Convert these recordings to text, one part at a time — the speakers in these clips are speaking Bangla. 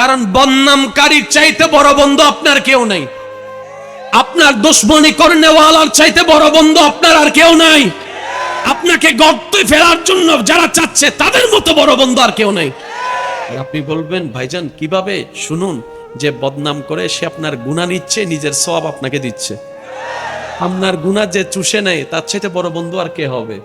কারণ বদনামকারীর চাইতে বড় বন্ধু আপনার কেউ নাই। আপনার দুশ্মনী করনেওয়ালার চাইতে বড় বন্ধু আপনার আর কেউ নাই। আপনাকে গর্তে ফেরার জন্য যারা চাচ্ছে, তাদের মতো বড় বন্ধু আর কেউ নাই। আপনি বলবেন, ভাইজান, কীভাবে? শুনুন, যে বদনাম করে সে আপনার গুণা নিচ্ছে, নিজের সব আপনাকে দিচ্ছে। আপনার গুণা যে চুষে নেয়, তার চাইতে বড় বন্ধু আর কে হবে?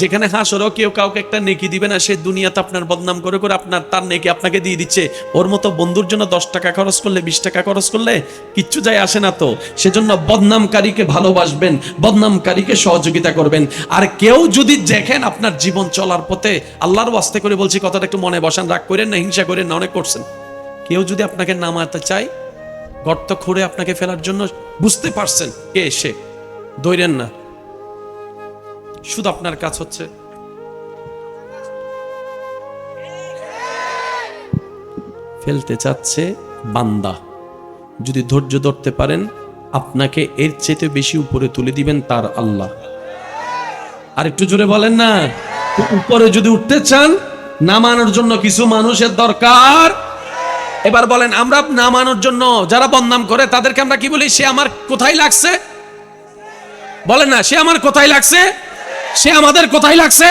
যেখানে হাসরও কেউ কাউকে একটা নেকি দিবে না, সে দুনিয়াতে আপনার বদনাম করে করে আপনার, তার নেকি আপনাকে দিয়ে দিচ্ছে। ওর মতো বন্ধুর জন্য দশ টাকা খরচ করলে, বিশ টাকা খরচ করলে কিচ্ছু যায় আসে না তো। সেজন্য বদনামকারীকে ভালোবাসবেন, বদনামকারীকে সহযোগিতা করবেন। আর কেউ যদি দেখেন আপনার জীবন চলার পথে, আল্লাহর ওয়াস্তে করে বলছি, কথাটা একটু মনে বসান, রাগ করেন না, হিংসা করেন না, অনেক করছেন। কেউ যদি আপনাকে নামাতে চায়, গর্ত খুঁড়ে আপনাকে ফেলার জন্য বুঝতে পারছেন কে এসে দৈরেন না। শুধু আপনার কাজ হচ্ছে। ফেলতে চাচ্ছে বান্দা। যদি ধৈর্য ধরতে পারেন, আপনাকে এর চেয়ে বেশি উপরে তুলে দিবেন তার আল্লাহ। আর একটু জোরে বলেন না, উপরে যদি উঠতে চান নামানোর জন্য কিছু মানুষের দরকার। এবার বলেন, আমরা নামানোর জন্য যারা বদনাম করে, তাদেরকে আমরা কি বলি? সে আমার কোথায় লাগছে? বলেন না, সে আমার কোথায় লাগছে? সে আমাদের কোথায় লাগছে?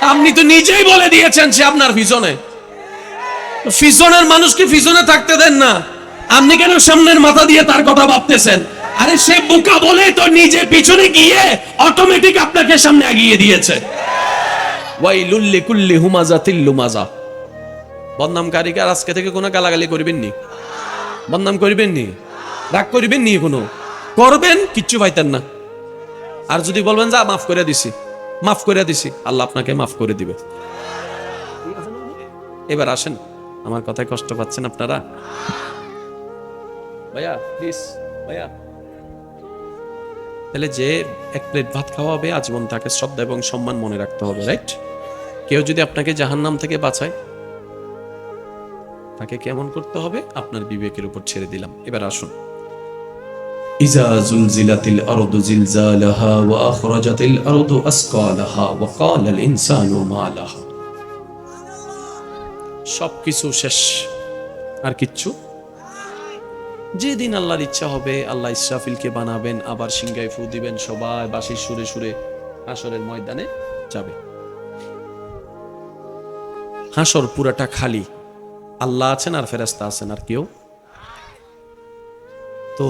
আপনি তো নিজেই বলে দিয়েছেন সে আপনার পিছনে। পিছনের মানুষকে পিছনে থাকতে দেন না? আপনি কেন সামনের মাথা দিয়ে তার কথা ভাবতেছেন? আরে সে বোকা বলে তো নিজে পিছনে গিয়ে অটোমেটিক আপনাকে সামনে এগিয়ে দিয়েছে। ওয়াইলুল্লি কুল্লি হুমাজা তিল্লু মাজা বদনামকারীকে আর আজকে থেকে কোনো গালাগালি করবেন নি? বদনাম করবেন নি? রাগ করবেন নি কোনো? করবেন, কিচ্ছু পাইতেন না। আর যদি বলবেন, যা, মাফ করে দিছি। মাফ করে দিছি। আল্লাহ আপনাকে মাফ করে দিবে। এবার আসেন। আমার কথায় কষ্ট পাচ্ছেন আপনারা? ভাইয়া প্লিজ ভাইয়া। তাহলে যে এক প্লেট ভাত খাওয়া হবে আজীবন তাকে শ্রদ্ধা এবং সম্মান মনে রাখতে হবে রাইট কেউ যদি আপনাকে জাহান্নাম থেকে বাঁচায়, তাকে কেমন করতে হবে? আপনার বিবেকের উপর ছেড়ে দিলাম। এবার আসুন। إذا زلزلت الأرض زلزالها وأخرجت الأرض أثقالها وقال الإنسان ما لها সব কিছু শেষ আর কিচ্ছু যেদিন আল্লাহর ইচ্ছা হবে আল্লাহ ইসরাফিলকে বানাবেন আবার সিংগায় ফু দিবেন সবাই বাসির সুরে সুরে হাসরের ময়দানে যাবে হাসর পুরাটা খালি আল্লাহ আছেন আর ফেরেস্তা আছেন আর কেউ তো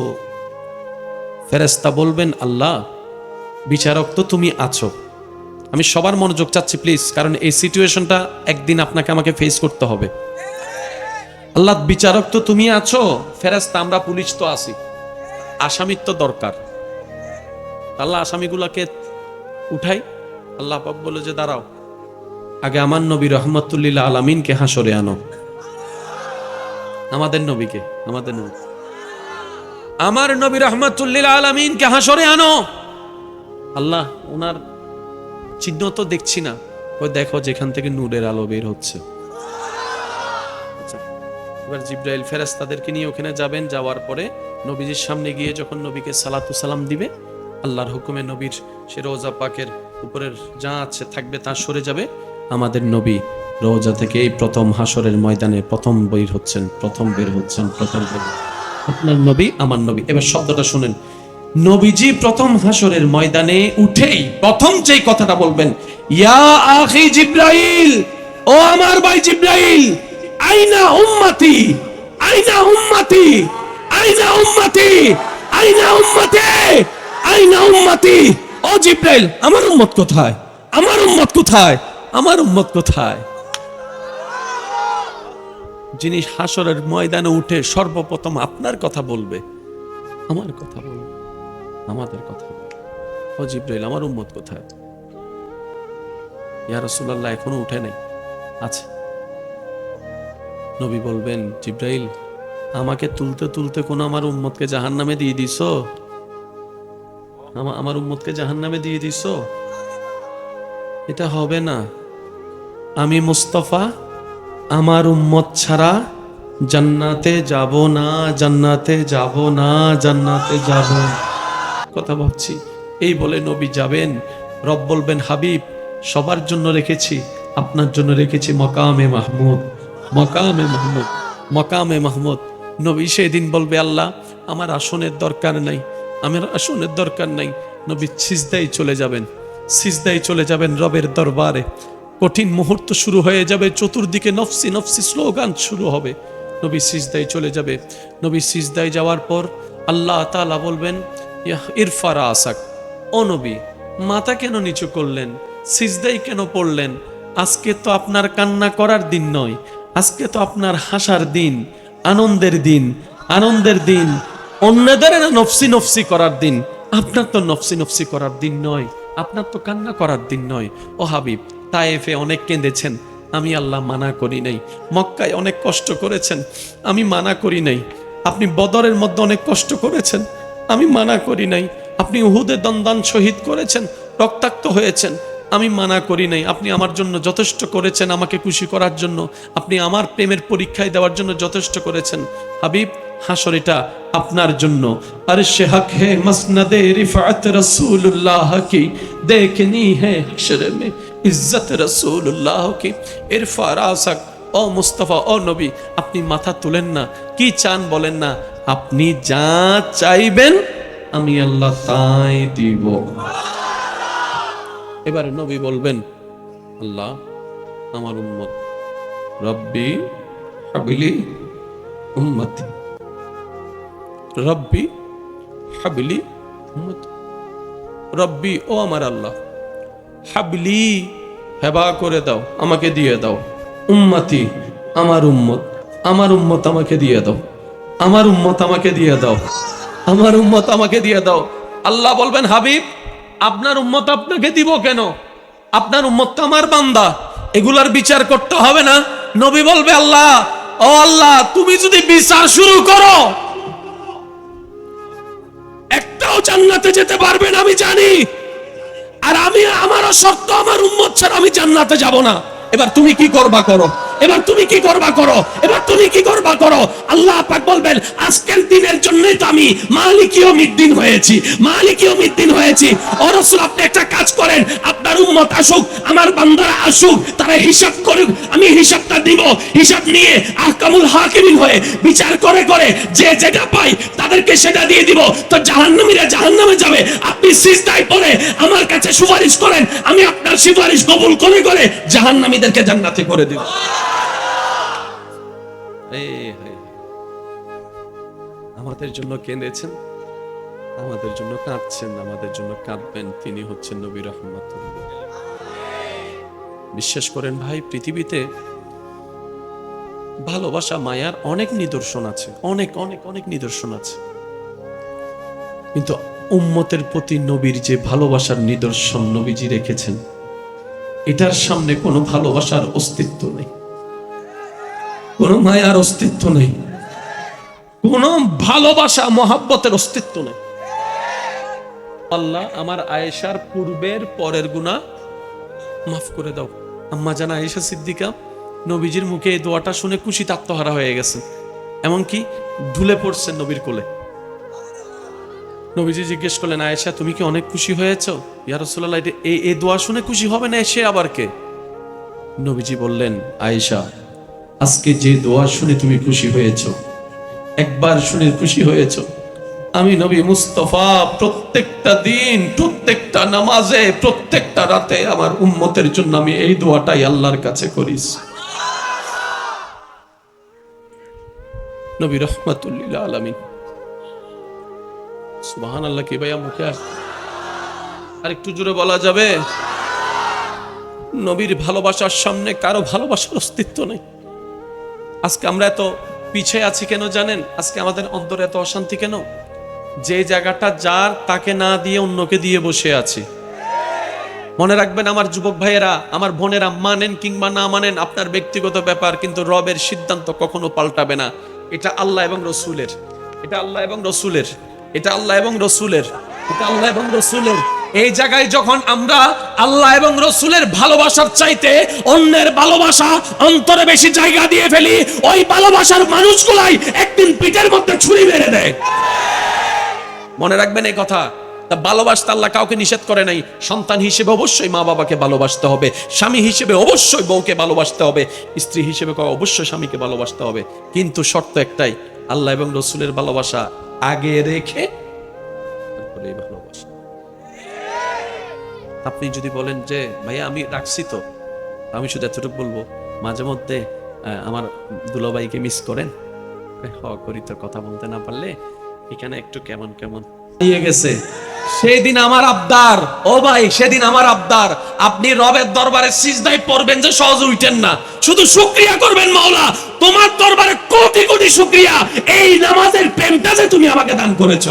ফেরেস্তা বলবেন, আল্লাহ, বিচারক তো তুমি আছো। আমি সবার মনোযোগ চাচ্ছি প্লিজ কারণ এই সিচুয়েশনটা একদিন আপনাকে আমাকে ফেস করতে হবে। আল্লাহ, বিচারক তো তুমি আছো ফেরেস্তা আমরা পুলিশ তো আছি। আসামির তো দরকার। আল্লাহ, আসামিগুলাকে উঠাই। আল্লাহ পাক বলে যে, দাঁড়াও, আগে আমার নবী রহমতুল্লিল্লাহ আলামিনকে হাসরে আনো। আমাদের নবীকে, আমাদের নবী। আমার নবী রহমতুল্লিল আলমিনকে হাসরে আনো। আল্লাহ, ওনার চিহ্ন তো দেখছি না। ওই দেখো যেখান থেকে নূরের আলো বের হচ্ছে। এবার জিব্রাইল ফেরাজ তাদেরকে নিয়ে ওখানে যাবেন। যাওয়ার পরে নবীজির সামনে গিয়ে যখন নবীকে সালাতু সালাম দিবে, আল্লাহর হুকুমে নবীর সে রোজা পাকের উপরের যা আছে থাকবে তা সরে যাবে। আমাদের নবী রোজা থেকে এই প্রথম হাসরের ময়দানে প্রথম বের হচ্ছেন, প্রথম বের হচ্ছেন, প্রথম বের হচ্ছেন। আপনার নবী, আমার নবী। এবার শব্দটা শুনেন। নবীজি প্রথম হাসরের ময়দানে উঠেই প্রথম যেই কথাটা বলবেন, ইয়া আখি জিব্রাইল, ও আমার ভাই জিব্রাইল, আইনা উম্মতি আইনা উম্মতি আইনা উম্মতি আইনা উম্মতি আইনা উম্মতি, ও জিব্রাইল, আমার উম্মত কোথায়? আমার উম্মত কোথায়? আমার উম্মত কোথায়? যিনি হাসরের ময়দানে উঠে সর্বপ্রথম আপনার কথা বলবে, আমার কথা বলবে, আমাদের কথা বলবে। ও জিব্রাইল, আমার উম্মত কোথায়? ইয়া রাসূলুল্লাহ, এখনও উঠে নাই? আছে। নবী বলবেন, জিব্রাইল, আমাকে তুলতে তুলতে কোন আমার উম্মতকে জাহান্নামে দিয়ে দিছো আমা- আমার উম্মতকে জাহান্নামে দিয়ে দিছো এটা হবে না। আমি মুস্তফা আমার উম্মত ছাড়া জান্নাতে যাব না, জান্নাতে যাব না, জান্নাতে যাব কথা ভাবছি, এই বলে নবী যাবেন, রব বলবেন, হাবিব, সবার জন্য রেখেছি, আপনার জন্য রেখেছি মকামে মাহমুদ মকামে মাহমুদ মকামে মাহমুদ। নবী সেদিন বলবে, আল্লাহ, আমার আসনের দরকার নাই, আমার আসনের দরকার নাই। নবী সিজদাই চলে যাবেন সিজদাই চলে যাবেন রবের দরবারে। কঠিন মুহূর্ত শুরু হয়ে যাবে, চতুর্দিকে নফসি নফসি স্লোগান শুরু হবে। নবী সিজদাই চলে যাবে। নবী সিজদাই যাওয়ার পর আল্লাহ তাআলা বলবেন, ইয়াহ, ইরফারা আসাক। অনবী নবী, মাথা কেন নিচু করলেন? সিজদাই কেন পড়লেন? আজকে তো আপনার কান্না করার দিন নয়। আজকে তো আপনার হাসার দিন, আনন্দের দিন আনন্দের দিন, অন্যদের নফসি নফসি করার দিন। আপনার তো নফসি নফসি করার দিন নয়। আপনার তো কান্না করার দিন নয়। ও হাবিব তায়েফে অনেক কেঁদেছেন। আমি আল্লাহ মানা করি নাই। মক্কায় অনেক কষ্ট করেছেন। আমি মানা করি নাই। আপনি বদরের মধ্যে অনেক কষ্ট করেছেন। আমি মানা করি নাই। আপনি উহুদে দন্দান শহীদ করেছেন, রক্তাক্ত হয়েছেন। আমি মানা করি নাই। আপনি আমার জন্য যথেষ্ট করেছেন আমাকে খুশি করার জন্য। আপনি আমার প্রেমের পরীক্ষায় দেওয়ার জন্য যথেষ্ট করেছেন। হাবিব হাসর এটা আপনার জন্য। আর সে হক হে মসনদে রিফাত রসুল্লাহ কি? দেখনি হে হাসর মে ইজ্জত রসুল্লাহ কি ইরফা রাসাক ও মুস্তফা, ও নবী, আপনি মাথা তুলেন না, কি চান বলেন না, আপনি যা চাইবেন আমি আল্লাহ তাই দিব। এবারে নবী বলবেন, আল্লাহ আমার উম্মত, রব্বি হাবিলি উম্মতি। রব্বি হাবিলি উম্মতি। রব্বি, ও আমার আল্লাহ হাবলি, হেবা করে দাও, আমাকে দিয়ে দাও। উম্মতি, আমার উম্মত আমার উম্মত আমাকে দিয়ে দাও। আমার উম্মত আমাকে দিয়ে দাও। আমার উম্মত আমাকে দিয়ে দাও। আল্লাহ বলবেন, হাবিব, আপনার উম্মত আপনাকে দিব কেন? আপনার উম্মত আমার বান্দা। এগুলার বিচার করতে হবে না। নবী বলবে, আল্লাহ, ও আল্লাহ, তুমি যদি বিচার শুরু করো, একটাও জান্নাতে যেতে পারবে না, আমি জানি। আর আমি, আমারও শর্ত আমার উন্মত ছাড়া আমি জান্নাতে যাব না। এবার তুমি কি করবা করো? এবার তুমি কি করবা করো? এবার তুমি কি করবা করো? আল্লাহ পাক বলবেন, আজকের দিনের জন্যই তো আমি মালিকীয় মিদ্দিন হয়েছি। মালিকীয় মিদ্দিন হয়েছি। ও রাসূল, আপনি একটা কাজ করেন। আপনার উম্মত আসুক, আমার বান্দারা আসুক, তারা হিসাব করুক, আমি হিসাবটা দিব। হিসাব নিয়ে আহকামুল হাকিমিন হয়ে বিচার করে করে যে যেটা পাই তাদেরকে সেটা দিয়ে দিব। তো জাহান্নামীরা জাহান্নামে যাবে। আপনি সিজদায় পড়ে আমার কাছে সুপারিশ করেন, আমি আপনার সুপারিশ কবুল করে করে জাহান্নামীদেরকে জান্নাতে করে দিব। আমাদের জন্য কেঁদেছেন, আমাদের জন্য কাঁদছেন, আমাদের জন্য কাঁদবেন। তিনি হচ্ছেন নবী রহমতুল্লাহ বিশ্বাস করেন ভাই, পৃথিবীতে ভালোবাসা, মায়ার অনেক নিদর্শন আছে, অনেক অনেক অনেক নিদর্শন আছে। কিন্তু উম্মতের প্রতি নবীর যে ভালোবাসার নিদর্শন নবীজি রেখেছেন, এটার সামনে কোনো ভালোবাসার অস্তিত্ব নেই। কোনো মায়ার অস্তিত্ব নেই। কোনো ভালোবাসা, মহাব্বতের অস্তিত্ব নেই। আল্লাহ আমার আয়েশার পূর্বের পরের গুণা মাফ করে দাও। আম্মা জানা, আয়েশা সিদ্দিকা, নবীজির মুখে এই দোয়াটা শুনে খুশি আত্মহারা হয়ে গেছে। এমনকি ঢুলে পড়ছেন নবীর কোলে। নবীজি জিজ্ঞেস করলেন, আয়েশা, তুমি কি অনেক খুশি হয়েছ? ইয়া এই এই দোয়া শুনে খুশি হবে না সে আবার কে? নবীজি বললেন, আয়েশা আজকে যে দোয়া শুনে তুমি খুশি হয়েছ, একবার শুনে খুশি হয়েছ। আমি নবী মুস্তফা প্রত্যেকটা দিন, প্রত্যেকটা নামাজে, প্রত্যেকটা রাতে আমার উম্মতের জন্য আমি এই দোয়াটাই আল্লাহর কাছে করিস নবী রহমাতুল্লিল আলামিন। সুবহান আল্লাহ কি ভাইয়া মুখে আর একটু জোরে বলা যাবে? নবীর ভালোবাসার সামনে কারও ভালোবাসার অস্তিত্ব নেই। আজকে আমরা এত পিছিয়ে আছি কেন জানেন? আজকে আমাদের অন্তরে এত অশান্তি কেন? যে জায়গাটা যার, তাকে না দিয়ে অন্যকে দিয়ে বসে আছি। মনে রাখবেন আমার যুবক ভাইয়েরা, আমার বোনেরা মানেন কিংবা না মানেন, আপনার ব্যক্তিগত ব্যাপার, কিন্তু রবের সিদ্ধান্ত কখনো পাল্টাবে না। এটা আল্লাহ এবং রসুলের। এটা আল্লাহ এবং রসুলের। এটা আল্লাহ এবং রসুলের। এটা আল্লাহ এবং রসুলের। এই জায়গায় যখন আমরা আল্লাহ এবং রসুলের ভালোবাসার চাইতে অন্যের ভালোবাসা অন্তরে বেশি জায়গা দিয়ে ফেলি, ওই ভালোবাসার মানুষগুলাই একদিন পিঠের মধ্যে ছুরি মেরে দেয়। মনে রাখবেন এই কথা ভালোবাসতে আল্লাহ কাউকে নিষেধ করে নাই। সন্তান হিসেবে অবশ্যই মা বাবাকে ভালোবাসতে হবে, স্বামী হিসেবে অবশ্যই বউকে ভালোবাসতে হবে, স্ত্রী হিসেবে অবশ্যই স্বামীকে ভালোবাসতে হবে। কিন্তু শর্ত একটাই, আল্লাহ এবং রসুলের ভালোবাসা আগে রেখে ভালোবাসা। আপনি যদি বলেন যে, ভাইয়া, আমি রাখছি তো। আমি শুধু এতটুকু বলব, মাঝে মধ্যে আমার দুলাভাইকে মিস করেন। হ করি তো কথা বলতে না পারলে এখানে একটু কেমন কেমন? নিয়ে গেছে। সেদিন আমার আবদার। ও ভাই, সেদিন আমার আবদার। আপনি রবের দরবারে সিজদায় পড়বেন যে সহজে উঠেন না। শুধু শুকরিয়া করবেন, মাওলা। তোমার দরবারে কোটি কোটি শুকরিয়া। এই নামাজের প্রেমটা যে তুমি আমাকে দান করেছ।